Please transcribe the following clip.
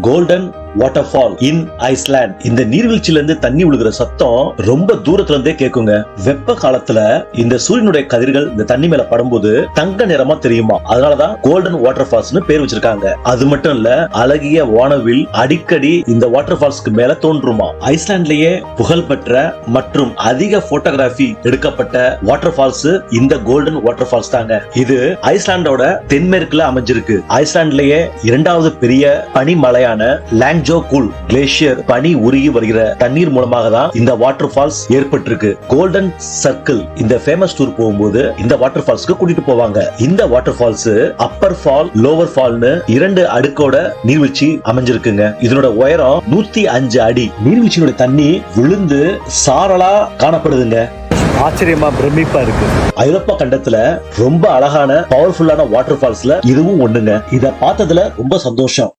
Golden water fall in Iceland இந்த நீர்வீழ்ச்சியில இருந்து தண்ணி விழுகிற சத்தம் ரொம்ப தூரத்துல இருந்தே கேக்குங்க. வெப்ப காலத்துல இந்த சூரியனுடைய கதிர்கள் இந்த தண்ணி மேல படும்போது தங்க நிறமா தெரியுமா? அதனாலதான் கோல்டன் வாட்டர் ஃபால்ஸ்னு பேர் வச்சிருக்காங்க. அது மட்டும் இல்ல அழகிய வானவில் அடிக்கடி இந்த வாட்டர் ஃபால்ஸ்க்கு மேல தோன்றுமா? ஐஸ்லாண்ட்லயே புகழ்பெற்ற மற்றும் அதிக போட்டோகிராஃபி எடுக்கப்பட்ட வாட்டர் ஃபால்ஸ் இந்த கோல்டன் வாட்டர் ஃபால்ஸ் தாங்க. இது ஐஸ்லாண்டோட தென்மேற்குல அமைஞ்சிருக்கு. ஐஸ்லாண்ட்லயே இரண்டாவது பெரிய பனிமலையான லாங்ஜோ கூல் கிளேசியர் பனி உருகி வருகிற தண்ணீர் மூலமாக தான் இந்த வாட்டர் ஃபால்ஸ் ஏற்பட்டிருக்கு. கோல்டன் சர்க்கிள் இந்த ஃபேமஸ் டூர் போகும்போது இந்த வாட்டர் ஃபால்ஸ்க்கு கூட்டிட்டு போவாங்க. இந்த water falls upper fall lower ஃபால்னு இரண்டு அடுக்கோட நீர்வீழ்ச்சி அமைஞ்சிருக்குங்க. இதனோட உயரம் நூத்தி அஞ்சு அடி. நீர்வீழ்ச்சியோட தண்ணி விழுந்து சாரலா காணப்படுதுங்க. ஆச்சரியமா பிரமிப்பா இருக்கு. ஐரோப்பா கண்டத்துல ரொம்ப அழகான பவர்ஃபுல்லான வாட்டர் ஃபால்ஸ்ல இதுவும் ஒண்ணுங்க. இத பார்த்ததுல ரொம்ப சந்தோஷம்.